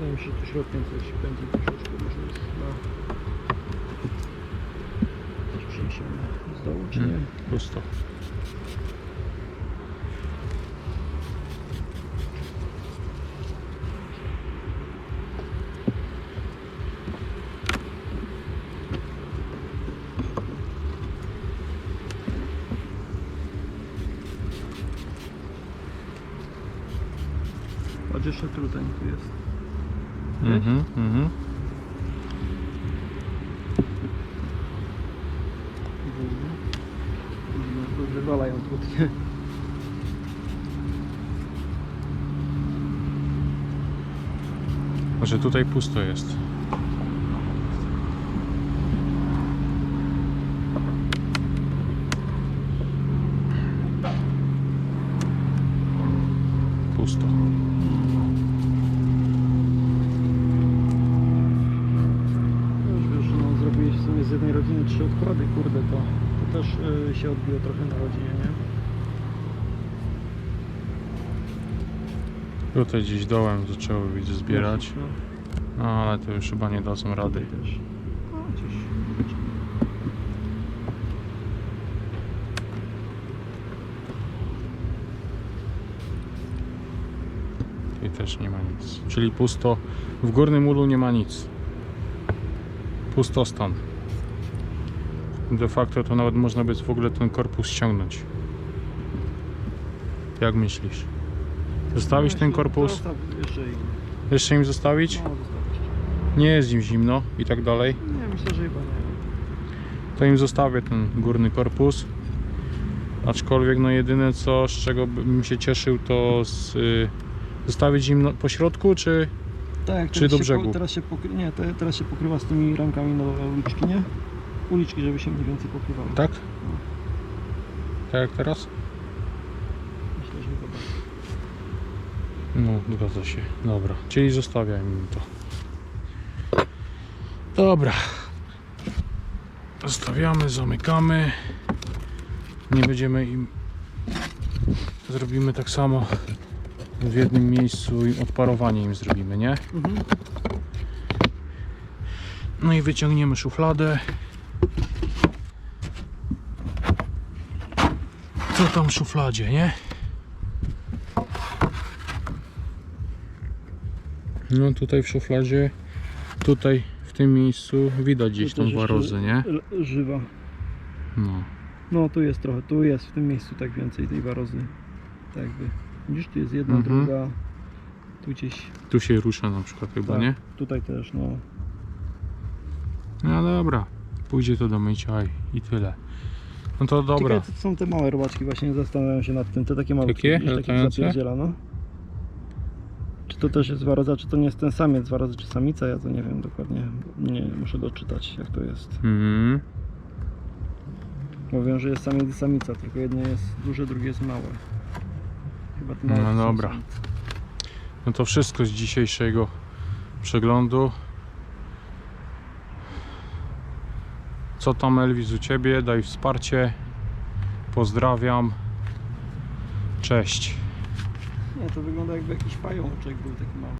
Wydaje mi się, że tu środkiem coś będzie troszeczkę może jest na... Coś przeniesione z dołu, czy nie? Mm, Pusto. Jeszcze truteń tu jest. Mhm, mhm. Wywalają trudnie. Może tutaj pusto jest. Pusto. No Już wiesz, no, zrobiłeś w sumie z jednej rodziny trzy odkłady, kurde, to, to też y, się odbiło trochę na rodzinie, nie? Tutaj gdzieś dołem zaczęło widzę zbierać. No, No ale to już chyba nie dadzą rady. tutaj też. No, gdzieś. Tutaj też nie ma nic. Czyli pusto. W górnym ulu nie ma nic. Pustostan. De facto to nawet można by w ogóle ten korpus ściągnąć. Jak myślisz? Zostawić ten korpus? Jeszcze im zostawić? No, zostawić. Nie jest im zimno i tak dalej. Nie, myślę, że chyba nie. To im zostawię ten górny korpus. Aczkolwiek no jedyne co z czego bym się cieszył to z, y, zostawić im no, po środku czy Tak, Czy do brzegu? Teraz, się pokry, nie, te, teraz się pokrywa z tymi ramkami na uliczki, nie? Uliczki, żeby się mniej więcej pokrywały. tak? Tak jak teraz? Myślę, że chyba tak. No, zgadza się. Dobra, czyli zostawiam im to. Dobra. Zostawiamy, zamykamy. Nie będziemy im. Zrobimy tak samo w jednym miejscu i odparowanie im zrobimy, nie? Mhm. No i wyciągniemy szufladę. Co tam w szufladzie, nie? No tutaj w szufladzie, tutaj w tym miejscu widać gdzieś tą warozę, nie? Żywa. No. No tu jest trochę, tu jest w tym miejscu tak więcej tej warozy. Tak jakby. Widzisz, tu jest jedna, Mhm. druga. Tu gdzieś. Tu się rusza na przykład chyba, tak, nie? Tutaj też, no. No dobra, pójdzie to do mycia i, i tyle. No to dobra. Ciekawe, co to są te małe robaczki, właśnie zastanawiam się nad tym. Te takie małe. Takie? Latające? zapierdziela, no. Czy to też jest waroza, czy to nie jest ten samiec warozy, czy samica? Ja to nie wiem dokładnie. Nie, muszę doczytać jak to jest. Mhm. Mówią, że jest samiec i samica, tylko jedno jest duże, drugie jest małe. Chyba te No małe to są dobra. samice. No to wszystko z dzisiejszego przeglądu. Co tam Elwis u Ciebie? Daj wsparcie. Pozdrawiam. Cześć. Nie, to wygląda jakby jakiś pajączek był taki mały.